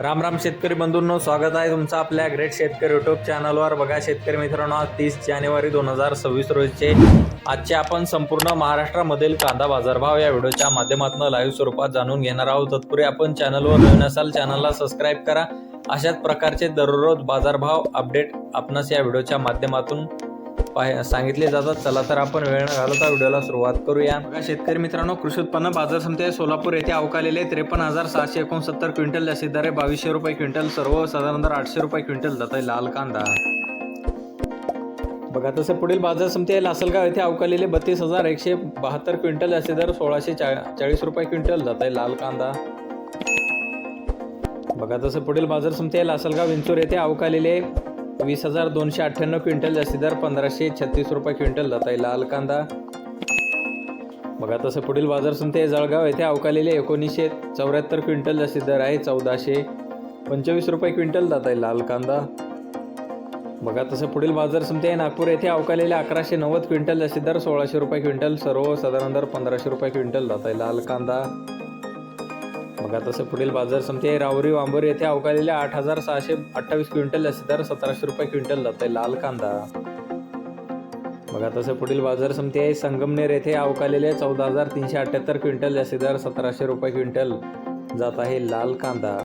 राम राम शेतकरी बंधूंनो स्वागत आहे तुमचं आपल्या ग्रेट शेतकरी युट्यूब चॅनलवर बघा शेतकरी मित्रांनो आज तीस जानेवारी दोन हजार सव्वीस रोजीचे आजचे आपण संपूर्ण महाराष्ट्रामधील कांदा बाजारभाव या व्हिडिओच्या माध्यमातून लाईव्ह स्वरूपात जाणून घेणार आहोत. तत्पूर्वी आपण चॅनलवर नवीन असाल चॅनलला सबस्क्राईब करा. अशाच प्रकारचे दररोज बाजारभाव अपडेट आपणास या व्हिडिओच्या माध्यमातून पाह सांगितले जातात. चला तर आपण वेळ न घालवता व्हिडिओला सुरुवात करूया. बघा शेतकरी मित्रांनो कृषी उत्पन्न बाजार समिती सोलापूर येथे अवकालेले त्रेपन्न हजार सहाशे एकोणसत्तर क्विंटल जास्तीत दर आहे. बावीसशे रुपये क्विंटल सर्व साधारण आठशे रुपये क्विंटल जात आहे. लाल कांदा. बघा तसं पुढील बाजार समिती आहे. लासलगाव येथे अवकालेले बत्तीस हजार एकशे बहात्तर क्विंटल जास्तीत दर सोळाशे चा चाळीस रुपये क्विंटल जात आहे. लाल कांदा. बघा तसं पुढील बाजार समिती आहे. लासलगाव विंचूर येथे अवकालेले वीस हजार दोनशे अठ्ठ्याण्णव क्विंटल जास्ती दर पंधराशे छत्तीस रुपये क्विंटल जात आहे लाल कांदा. बघा तसं पुढील बाजार समिती जळगाव येथे अवकालेले एकोणीसशे चौऱ्याहत्तर क्विंटल जास्ती दर आहे चौदाशे पंचवीस रुपये क्विंटल जात आहे लाल कांदा. बघा तसं पुढील बाजार समिती आहे नागपूर येथे अवकालेले अकराशे नव्वद क्विंटल जास्ती दर सोळाशे रुपये क्विंटल सर्व साधारण दर पंधराशे रुपये क्विंटल जात आहे लाल कांदा. बघा तसं पुढील बाजार समते रावरी राहुरी वांबोरी येथे अवकालेल्या आठ हजार सहाशे अठ्ठावीस क्विंटल जास्ती दर सतराशे रुपये क्विंटल जात. आहे लाल कांदा. बघा तसं पुढील बाजार समते आहे. संगमनेर येथे अवकालेले चौदा हजार तीनशे अठ्ठ्याहत्तर क्विंटल जास्तीदार सतराशे रुपये क्विंटल जात आहे लाल कांदा.